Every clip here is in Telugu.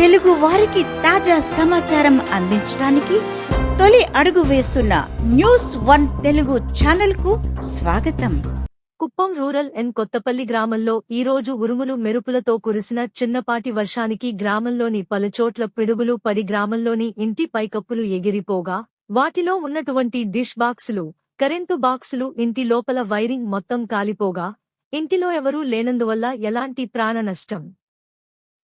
తెలుగు వారికి తాజా సమాచారం అందించడానికి తొలి అడుగు వేస్తున్న న్యూస్ వన్ తెలుగు ఛానల్కు స్వాగతం. కుప్పం రూరల్ ఎన్ కొత్తపల్లి గ్రామంలో ఈ రోజు ఉరుములు మెరుపులతో కురిసిన చిన్నపాటి వర్షానికి గ్రామంలోని పలుచోట్ల పిడుగులు పడి గ్రామంలోని ఇంటి పైకప్పులు ఎగిరిపోగా వాటిలో ఉన్నటువంటి డిష్ బాక్సులు కరెంటు బాక్సులు ఇంటి లోపల వైరింగ్ మొత్తం కాలిపోగా ఇంటిలో ఎవరూ లేనందువల్ల ఎలాంటి ప్రాణ నష్టం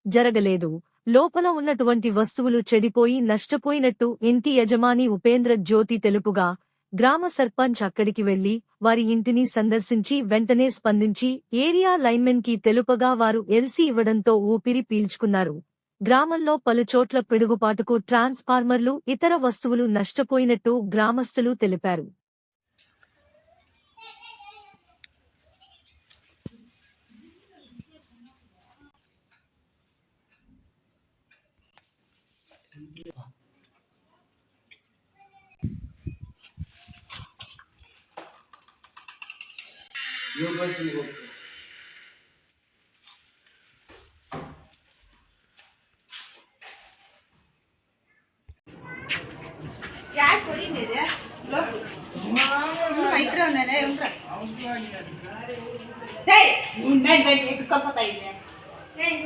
జరగలేదు. లోపల ఉన్నటువంటి వస్తువులు చెడిపోయి నష్టపోయినట్టు ఇంటి యజమాని ఉపేంద్ర జ్యోతి తెలుపుగా గ్రామ సర్పంచ్ అక్కడికి వెళ్ళి వారి ఇంటిని సందర్శించి వెంటనే స్పందించి ఏరియా లైన్మెన్కి తెలుపగా వారు ఎల్సీ ఇవ్వడంతో ఊపిరి పీల్చుకున్నారు. గ్రామంలో పలుచోట్ల పిడుగుపాటుకు ట్రాన్స్ఫార్మర్లు ఇతర వస్తువులు నష్టపోయినట్టు గ్రామస్తులు తెలిపారు. Yoga yoga. Gel koyayım dedi. Yok. Maitre ne ne yok. Hey, ben ben bir kafa tayine. Hey.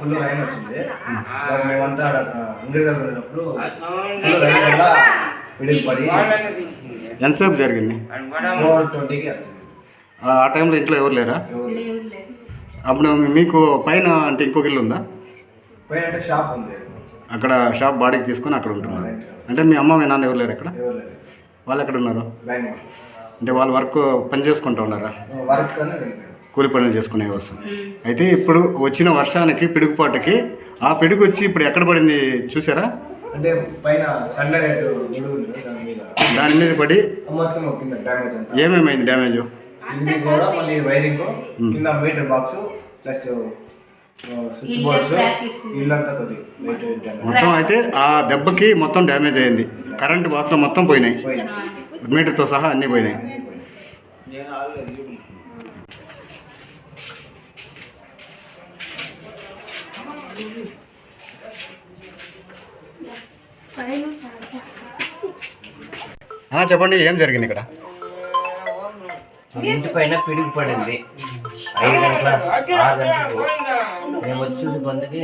Full వచ్చింది మేమంతా అంగడి దగ్గర ఉన్నప్పుడు ఫుల్ వల్ల ఎంతసేపు జరిగింది? ఫోర్ ట్వంటీకి వచ్చింది ఆ టైంలో ఇంట్లో ఎవరు లేరా? అప్పుడు మీకు పైన అంటే ఇంకొక ఇల్లు ఉందా? పైన అంటే షాప్ ఉంది. అక్కడ షాప్ బాడీకి తీసుకొని అక్కడ ఉంటున్నారు. అంటే మీ అమ్మ మీ నాన్న ఎవరు లేరు లేదు వాళ్ళు ఎక్కడ ఉన్నారు? అంటే వాళ్ళు వర్క్ పని చేసుకుంటూ ఉన్నారా. కూలి పనులు చేసుకునే కోసం. అయితే ఇప్పుడు వచ్చిన వర్షానికి పిడుగుపాటుకి ఆ పిడుగు వచ్చి ఇప్పుడు ఎక్కడ పడింది చూసారా? అంటే పైన దాని మీద. పడి మొత్తం ఏమేమైంది డ్యామేజ్? కింద meter box plus switch boards ఇల్లంతా కొద్దిగా లైట్ డ్యామేజ్ మొత్తం అయితే ఆ దెబ్బకి మొత్తం డ్యామేజ్ అయింది. కరెంట్ బాక్స్లో మొత్తం పోయినాయి. మీటర్తో సహా అన్నీ పోయినాయి. చెప్పండి ఏం జరిగింది ఇక్కడ? పైన పిడుగు పడింది. ఐదు గంటల ఆరు గంటలకు మేము వచ్చి పొందికి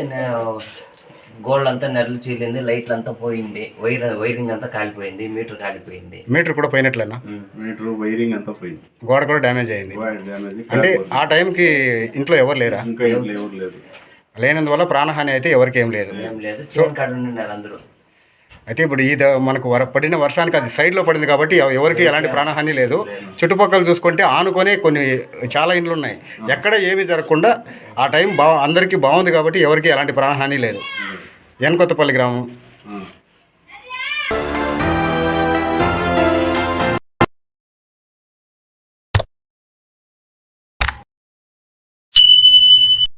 గోల్డ్ అంతా నెరలు చీలింది లైట్లు అంతా పోయింది. వైర్ వైరింగ్ అంతా కాలిపోయింది మీటర్ కాలిపోయింది. మీటర్ కూడా పోయినట్లేనా? మీటర్ వైరింగ్ అంతా పోయింది. గోడ కూడా డ్యామేజ్ అయింది. అంటే ఆ టైంకి ఇంట్లో ఎవరు లేరా? ఇంకా ఇంట్లో ఎవరు లేదు లేనందువల్ల ప్రాణహాని అయితే ఎవరికి ఏం లేదు. ఏం లేదు. చేను కాడ ఉన్నారు అందరూ. అయితే ఇప్పుడు ఈ మనకు వర పడిన వర్షానికి అది సైడ్లో పడింది కాబట్టి ఎవ- ఎవరికి ఎలాంటి ప్రాణహాని లేదు. చుట్టుపక్కల చూసుకుంటే ఆనుకొని కొన్ని చాలా ఇండ్లు ఉన్నాయి. ఎక్కడ ఏమీ జరగకుండా ఆ టైం బా అందరికీ బాగుంది కాబట్టి ఎవరికి ఎలాంటి ప్రాణహాని లేదు. ఎన్కొత్తపల్లి గ్రామం.